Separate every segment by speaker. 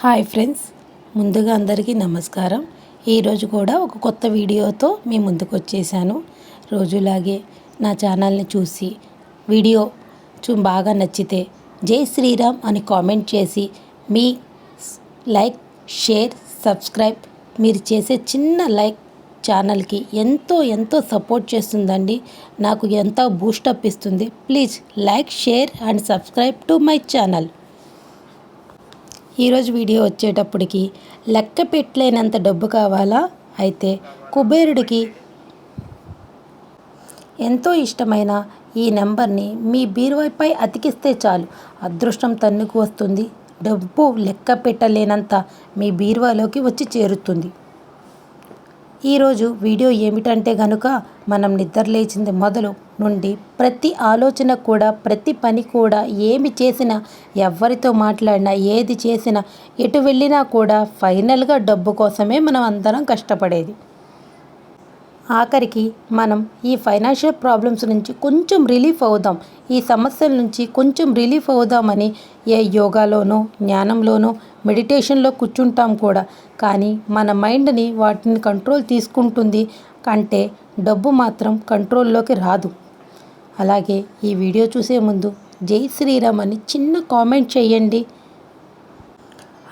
Speaker 1: Hi friends ముందుగా అందరికీ నమస్కారం. ఈరోజు కూడా ఒక కొత్త వీడియోతో మీ ముందుకు వచ్చేసాను. రోజులాగే నా ఛానల్ని చూసి వీడియో చూ బాగా నచ్చితే జై శ్రీరామ్ అని కామెంట్ చేసి మీ లైక్ షేర్ సబ్స్క్రైబ్ మీరు చేసే చిన్న లైక్ ఛానల్కి ఎంతో ఎంతో సపోర్ట్ చేస్తుందండి. నాకు ఎంతో బూస్టప్ ఇస్తుంది. Please like share and subscribe to my channel. ఈరోజు వీడియో వచ్చేటప్పటికి లెక్క పెట్టలేనంత డబ్బు కావాలా? అయితే కుబేరుడికి ఎంతో ఇష్టమైన ఈ నెంబర్ని మీ బీరువాపై అతికిస్తే చాలు. అదృష్టం తన్నుకు వస్తుంది. డబ్బు లెక్క పెట్టలేనంత మీ బీరువాలోకి వచ్చి చేరుతుంది. ఈరోజు వీడియో ఏమిటంటే గనుక మనం నిద్రలేచింది మొదలు నుండి ప్రతి ఆలోచన కూడా ప్రతి పని కూడా ఏమి చేసినా ఎవరితో మాట్లాడినా ఏది చేసినా ఎటు వెళ్ళినా కూడా ఫైనల్గా డబ్బు కోసమే మనం అందరం కష్టపడేది. ఆఖరికి మనం ఈ ఫైనాన్షియల్ ప్రాబ్లమ్స్ నుంచి కొంచెం రిలీఫ్ అవుదాం. ఈ సమస్యల నుంచి కొంచెం రిలీఫ్ అవుదామని ఏ యోగాలోనో జ్ఞానంలోనో మెడిటేషన్లో కూర్చుంటాం కూడా. కానీ మన మైండ్ని వాటిని కంట్రోల్ తీసుకుంటుంది అంటే డబ్బు మాత్రం కంట్రోల్లోకి రాదు. అలాగే ఈ వీడియో చూసే ముందు జై శ్రీరామ్ అని చిన్న కామెంట్ చేయండి.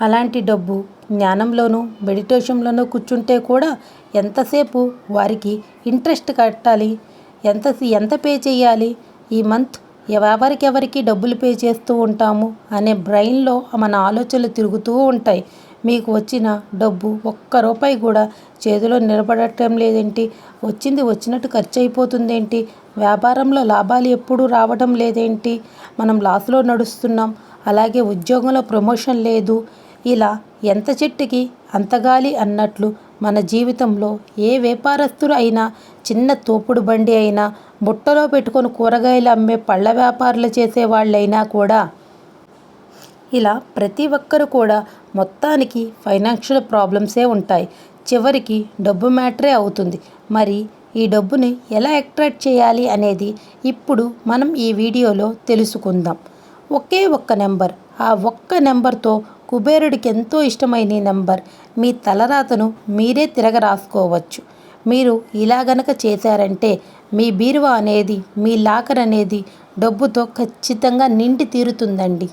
Speaker 1: అలాంటి డబ్బు జ్ఞానంలోనూ మెడిటేషన్లోనూ కూర్చుంటే కూడా ఎంతసేపు వారికి ఇంట్రెస్ట్ కట్టాలి? ఎంత ఎంత పే చేయాలి? ఈ మంత్ ఎవరికెవరికి డబ్బులు పే చేస్తూ ఉంటాము అనే బ్రెయిన్లో మన ఆలోచనలు తిరుగుతూ ఉంటాయి. మీకు వచ్చిన డబ్బు ఒక్క రూపాయి కూడా చేతిలో నిలబడటం లేదేంటి? వచ్చింది వచ్చినట్టు ఖర్చు అయిపోతుందేంటి వ్యాపారంలో లాభాలు ఎప్పుడూ రావడం లేదేంటి? మనం లాస్లో నడుస్తున్నాం. అలాగే ఉద్యోగంలో ప్రమోషన్ లేదు. ఇలా ఎంత చెట్టుకి అంతగాలి అన్నట్లు మన జీవితంలో ఏ వ్యాపారస్తులు అయినా చిన్న తోపుడు బండి అయినా బుట్టలో పెట్టుకొని కూరగాయలు అమ్మే పళ్ళ వ్యాపారాలు చేసే వాళ్ళైనా కూడా ఇలా ప్రతి ఒక్కరు కూడా మొత్తానికి ఫైనాన్షియల్ ప్రాబ్లమ్సే ఉంటాయి. చివరికి డబ్బు మ్యాటరే అవుతుంది. మరి ఈ డబ్బుని ఎలా అట్రాక్ట్ చేయాలి అనేది ఇప్పుడు మనం ఈ వీడియోలో తెలుసుకుందాం. ఒకే ఒక్క నెంబర్. ఆ ఒక్క నెంబర్తో కుబేరుడికి ఎంతో ఇష్టమైన ఈ నెంబర్. మీ తలరాతను మీరే తిరగ రాసుకోవచ్చు మీరు ఇలా గనక చేశారంటే మీ బీరువా అనేది మీ లాకర్ అనేది డబ్బుతో ఖచ్చితంగా నిండి తీరుతుందండి.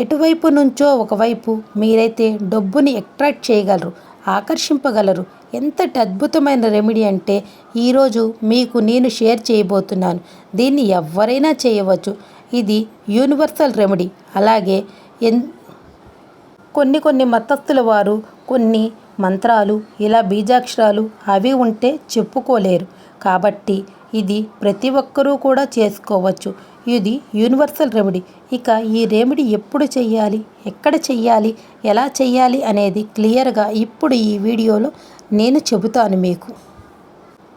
Speaker 1: ఎటువైపు నుంచో ఒకవైపు మీరైతే డబ్బుని అట్రాక్ట్ చేయగలరు ఆకర్షింపగలరు. ఎంతటి అద్భుతమైన రెమెడీ అంటే ఈరోజు మీకు నేను షేర్ చేయబోతున్నాను. దీన్ని ఎవరైనా చేయవచ్చు. ఇది యూనివర్సల్ రెమెడీ. అలాగే ఎన్ కొన్ని కొన్ని మతస్థుల వారు కొన్ని మంత్రాలు ఇలా బీజాక్షరాలు అవి ఉంటే చెప్పుకోలేరు. కాబట్టి ఇది ప్రతి ఒక్కరూ కూడా చేసుకోవచ్చు. ఇది యూనివర్సల్ రెమెడీ. ఇక ఈ రెమెడీ ఎప్పుడు చెయ్యాలి? ఎక్కడ చెయ్యాలి? ఎలా చెయ్యాలి? అనేది క్లియర్గా ఇప్పుడు ఈ వీడియోలో నేను చెబుతాను మీకు.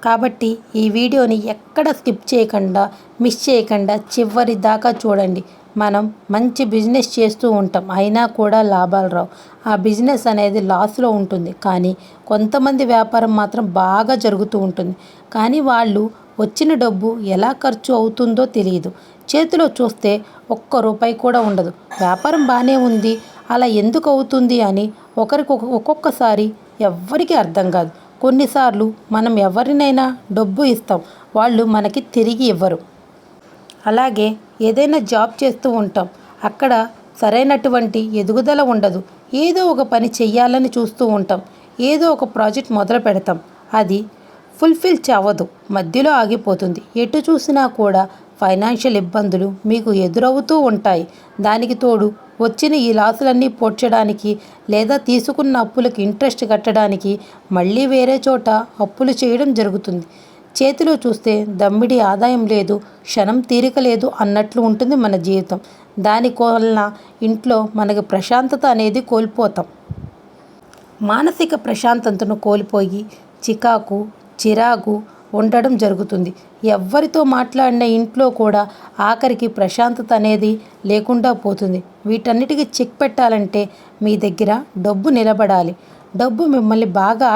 Speaker 1: కాబట్టి ఈ వీడియోని ఎక్కడ స్కిప్ చేయకుండా మిస్ చేయకుండా చివరి దాకా చూడండి. మనం మంచి బిజినెస్ చేస్తూ ఉంటాం. అయినా కూడా లాభాలు రావు. ఆ బిజినెస్ అనేది లాస్లో ఉంటుంది. కానీ కొంతమంది వ్యాపారం మాత్రం బాగా జరుగుతూ ఉంటుంది. కానీ వాళ్ళు వచ్చిన డబ్బు ఎలా ఖర్చు అవుతుందో తెలియదు. చేతిలో చూస్తే ఒక్క రూపాయి కూడా ఉండదు. వ్యాపారం బాగానే ఉంది. అలా ఎందుకు అవుతుంది అని ఒకరికి ఒక్కొక్కసారి ఎవ్వరికీ అర్థం కాదు. కొన్నిసార్లు మనం ఎవరినైనా డబ్బు ఇస్తాం. వాళ్ళు మనకి తిరిగి ఇవ్వరు. అలాగే ఏదైనా జాబ్ చేస్తూ ఉంటాం. అక్కడ సరైనటువంటి ఎదుగుదల ఉండదు. ఏదో ఒక పని చెయ్యాలని చూస్తూ ఉంటాం. ఏదో ఒక ప్రాజెక్ట్ మొదలు పెడతాం. అది ఫుల్ఫిల్ చవ్వదు మధ్యలో ఆగిపోతుంది. ఎటు చూసినా కూడా ఫైనాన్షియల్ ఇబ్బందులు మీకు ఎదురవుతూ ఉంటాయి. దానికి తోడు వచ్చిన ఈ లాసులన్నీ పోడ్చడానికి లేదా తీసుకున్న అప్పులకు ఇంట్రెస్ట్ కట్టడానికి మళ్ళీ వేరే చోట అప్పులు చేయడం జరుగుతుంది. చేతిలో చూస్తే దమ్మిడి ఆదాయం లేదు క్షణం తీరిక లేదు అన్నట్లు ఉంటుంది మన జీవితం. దాని వలన ఇంట్లో మనకి ప్రశాంతత అనేది కోల్పోతాం. మానసిక ప్రశాంతతను కోల్పోయి చికాకు చిరాకు ఉండడం జరుగుతుంది. ఎవరితో మాట్లాడిన ఇంట్లో కూడా ఆఖరికి ప్రశాంతత అనేది లేకుండా పోతుంది. వీటన్నిటికీ చెక్ పెట్టాలంటే మీ దగ్గర డబ్బు నిలబడాలి. డబ్బు మిమ్మల్ని బాగా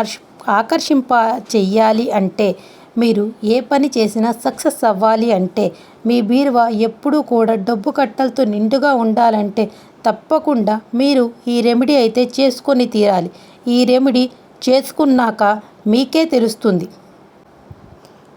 Speaker 1: ఆకర్షింప చెయ్యాలి అంటే మీరు ఏ పని చేసినా సక్సెస్ అవ్వాలి అంటే మీ బీరువా ఎప్పుడూ కూడా డబ్బు కట్టలతో నిండుగా ఉండాలంటే తప్పకుండా మీరు ఈ రెమెడీ అయితే చేసుకొని తీరాలి. ఈ రెమెడీ చేసుకున్నాక మీకే తెలుస్తుంది.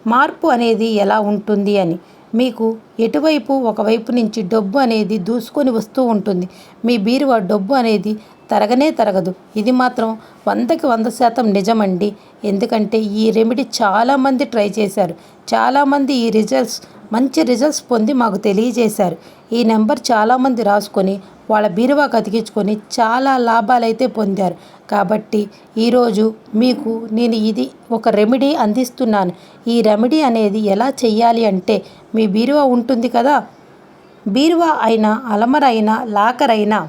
Speaker 1: మార్పు అనేది ఎలా ఉంటుంది అని. మీకు ఎటువైపు ఒకవైపు నుంచి డబ్బు అనేది దూసుకొని వస్తూ ఉంటుంది. మీ బీరువా డబ్బు అనేది తరగనే తరగదు. ఇది మాత్రం వందకి వంద శాతం నిజమండి. ఎందుకంటే ఈ రెమెడీ చాలామంది ట్రై చేశారు. చాలామంది ఈ రిజల్ట్స్ మంచి రిజల్ట్స్ పొంది మాకు తెలియజేశారు. ఈ నెంబర్ చాలామంది రాసుకొని వాళ్ళ బీరువా కతికించుకొని చాలా లాభాలైతే పొందారు. కాబట్టి ఈరోజు మీకు నేను ఇది ఒక రెమెడీ అందిస్తున్నాను. ఈ రెమెడీ అనేది ఎలా చెయ్యాలి అంటే మీ బీరువా ఉంటుంది కదా? బీరువా అయినా అలమర అయినా లాకర్ అయినా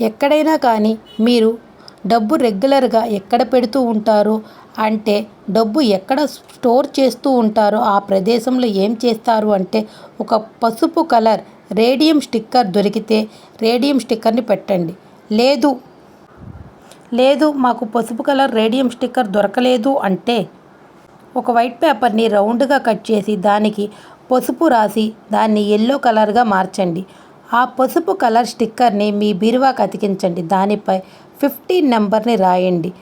Speaker 1: ఎక్కడైనా కానీ మీరు డబ్బు రెగ్యులర్గా ఎక్కడ పెడుతూ ఉంటారో? అంటే డబ్బు ఎక్కడ స్టోర్ చేస్తూ ఉంటారో ఆ ప్రదేశంలో ఏం చేస్తారు అంటే ఒక పసుపు కలర్ రేడియం స్టిక్కర్ దొరికితే రేడియం స్టిక్కర్ని పెట్టండి. లేదు లేదు మాకు పసుపు కలర్ రేడియం స్టిక్కర్ దొరకలేదు అంటే ఒక వైట్ పేపర్ని రౌండ్గా కట్ చేసి దానికి పసుపు రాసి దాన్ని ఎల్లో కలర్గా మార్చండి. ఆ పసుపు కలర్ స్టిక్కర్ని మీ బీరువాకి అతికించండి. దానిపై ఫిఫ్టీన్ నెంబర్ని రాయండి.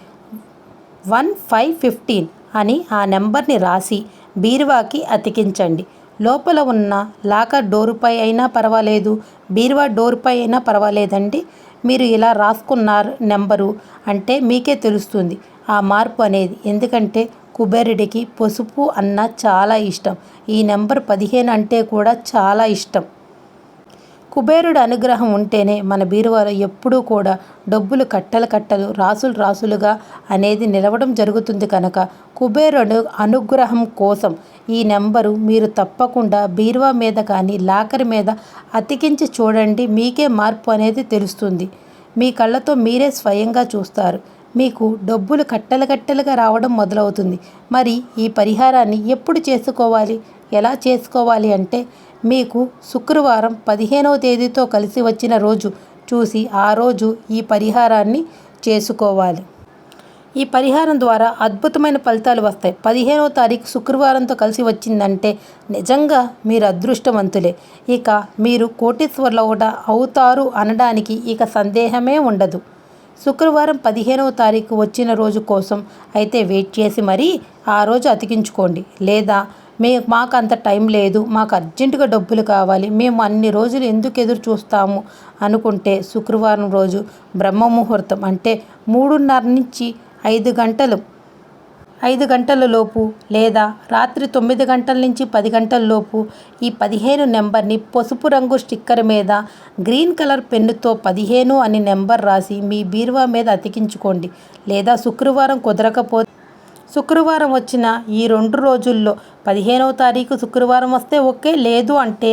Speaker 1: వన్ ఫైవ్ ఫిఫ్టీన్ అని ఆ నెంబర్ని రాసి బీరువాకి అతికించండి. లోపల ఉన్న లాకర్ డోరుపై అయినా పర్వాలేదు బీరువా డోరుపై అయినా పర్వాలేదండి. మీరు ఇలా రాసుకున్నారు నెంబరు అంటే మీకే తెలుస్తుంది ఆ మార్పు అనేది. ఎందుకంటే కుబేరుడికి పసుపు అన్న చాలా ఇష్టం. ఈ నెంబర్ పదిహేను అంటే కూడా చాలా ఇష్టం. కుబేరుడు అనుగ్రహం ఉంటేనే మన బీరువాలో ఎప్పుడూ కూడా డబ్బులు కట్టలు కట్టలు రాసులు రాసులుగా అనేది నిలవడం జరుగుతుంది కనుక కుబేరుడు అనుగ్రహం కోసం ఈ నెంబరు మీరు తప్పకుండా బీరువా మీద కానీ లాకర్ మీద అతికించి చూడండి. మీకే మార్పు అనేది తెలుస్తుంది. మీ కళ్ళతో మీరే స్వయంగా చూస్తారు. మీకు డబ్బులు కట్టలు కట్టలుగా రావడం మొదలవుతుంది. మరి ఈ పరిహారాన్ని ఎప్పుడు చేసుకోవాలి? ఎలా చేసుకోవాలి అంటే మీకు శుక్రవారం పదిహేనవ తేదీతో కలిసి వచ్చిన రోజు చూసి ఆ రోజు ఈ పరిహారాన్ని చేసుకోవాలి. ఈ పరిహారం ద్వారా అద్భుతమైన ఫలితాలు వస్తాయి. పదిహేనవ తారీఖు శుక్రవారంతో కలిసి వచ్చిందంటే నిజంగా మీరు అదృష్టవంతులే. ఇక మీరు కోటీశ్వర్లు కూడా అవుతారు అనడానికి ఇక సందేహమే ఉండదు. శుక్రవారం పదిహేనవ తారీఖు వచ్చిన రోజు కోసం అయితే వెయిట్ చేసి మరీ ఆ రోజు అతికించుకోండి. లేదా మే మాకు అంత టైం లేదు మాకు అర్జెంటుగా డబ్బులు కావాలి మేము అన్ని రోజులు ఎందుకు ఎదురు చూస్తాము అనుకుంటే శుక్రవారం రోజు బ్రహ్మ ముహూర్తం అంటే మూడున్నర నుంచి ఐదు గంటలు. ఐదు గంటల లోపు లేదా రాత్రి తొమ్మిది గంటల నుంచి పది గంటల లోపు ఈ పదిహేను నెంబర్ని పసుపు రంగు స్టిక్కర్ మీద గ్రీన్ కలర్ పెన్నుతో పదిహేను అని నెంబర్ రాసి మీ బీరువా మీద అతికించుకోండి లేదా శుక్రవారం కుదరకపోతే శుక్రవారం వచ్చిన ఈ రెండు రోజుల్లో పదిహేనవ తారీఖు శుక్రవారం వస్తే ఓకే లేదు అంటే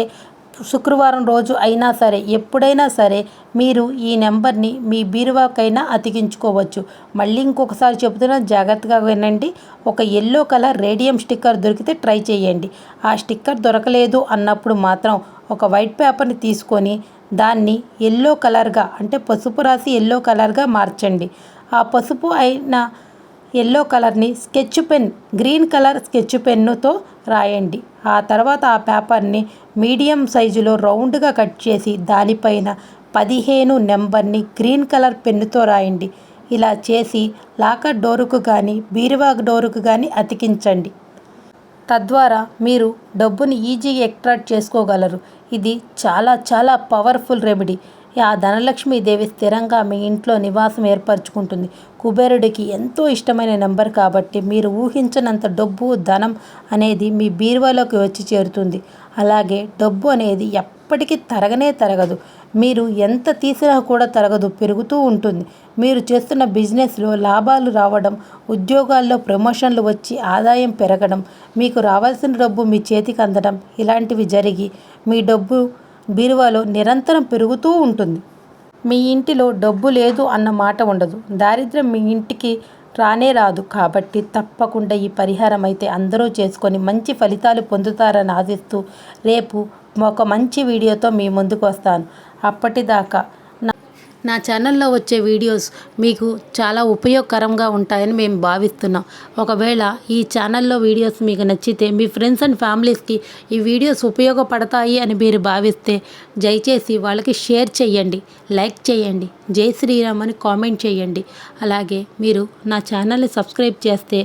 Speaker 1: శుక్రవారం రోజు అయినా సరే ఎప్పుడైనా సరే మీరు ఈ నెంబర్ని మీ బీరువాకైనా అతికించుకోవచ్చు. మళ్ళీ ఇంకొకసారి చెబుతున్నా జాగ్రత్తగా వినండి. ఒక ఎల్లో కలర్ రేడియం స్టిక్కర్ దొరికితే ట్రై చేయండి. ఆ స్టిక్కర్ దొరకలేదు అన్నప్పుడు మాత్రం ఒక వైట్ పేపర్ని తీసుకొని దాన్ని ఎల్లో కలర్గా అంటే పసుపు రాసి ఎల్లో కలర్గా మార్చండి. ఆ పసుపు అయిన ఎల్లో కలర్ని sketch pen green colour sketch పెన్నుతో రాయండి. ఆ తర్వాత ఆ పేపర్ని మీడియం సైజులో రౌండ్గా కట్ చేసి దానిపైన పదిహేను నెంబర్ని గ్రీన్ కలర్ పెన్నుతో రాయండి. ఇలా చేసి లాకర్ డోరుకు కానీ బీరువా డోరుకు కానీ అతికించండి. తద్వారా మీరు డబ్బుని ఈజీగా ఎక్ట్రాక్ట్ చేసుకోగలరు. ఇది చాలా చాలా పవర్ఫుల్ రెమెడీ ఆ ధనలక్ష్మీదేవి స్థిరంగా మీ ఇంట్లో నివాసం ఏర్పరచుకుంటుంది. కుబేరుడికి ఎంతో ఇష్టమైన నెంబర్ కాబట్టి మీరు ఊహించనంత డబ్బు ధనం అనేది మీ బీరువాలోకి వచ్చి చేరుతుంది. అలాగే డబ్బు అనేది ఎప్పటికీ తరగనే తరగదు. మీరు ఎంత తీసినా కూడా తరగదు పెరుగుతూ ఉంటుంది. మీరు చేస్తున్న బిజినెస్లో లాభాలు రావడం ఉద్యోగాల్లో ప్రమోషన్లు వచ్చి ఆదాయం పెరగడం మీకు రావాల్సిన డబ్బు మీ చేతికి అందడం ఇలాంటివి జరిగి మీ డబ్బు బీరువాలో నిరంతరం పెరుగుతూ ఉంటుంది. మీ ఇంటిలో డబ్బు లేదు అన్న మాట ఉండదు. దారిద్ర్యం మీ ఇంటికి రానే రాదు కాబట్టి తప్పకుండా ఈ పరిహారం అయితే అందరూ చేసుకొని మంచి ఫలితాలు పొందుతారని ఆశిస్తూ రేపు ఒక మంచి వీడియోతో మీ ముందుకు వస్తాను. అప్పటిదాకా నా ఛానల్లో వచ్చే వీడియోస్ మీకు చాలా ఉపయోగకరంగా ఉంటాయని మేము భావిస్తున్నాం. ఒకవేళ ఈ ఛానల్లో వీడియోస్ మీకు నచ్చితే మీ ఫ్రెండ్స్ అండ్ ఫ్యామిలీస్కి ఈ వీడియోస్ ఉపయోగపడతాయి అని మీరు భావిస్తే దయచేసి వాళ్ళకి షేర్ చేయండి లైక్ చేయండి జై శ్రీరామ్ అని కామెంట్ చేయండి. అలాగే మీరు నా ఛానల్ని సబ్స్క్రైబ్ చేస్తే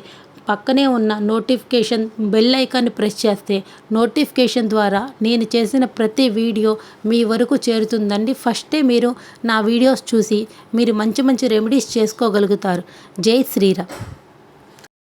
Speaker 1: పక్కనే ఉన్న నోటిఫికేషన్ బెల్ ఐకాన్ని ప్రెస్ చేస్తే నోటిఫికేషన్ ద్వారా నేను చేసిన ప్రతి వీడియో మీ వరకు చేరుతుందండి. ఫస్టే మీరు నా వీడియోస్ చూసి మీరు మంచి మంచి రెమెడీస్ చేసుకోగలుగుతారు. జై శ్రీరామ్.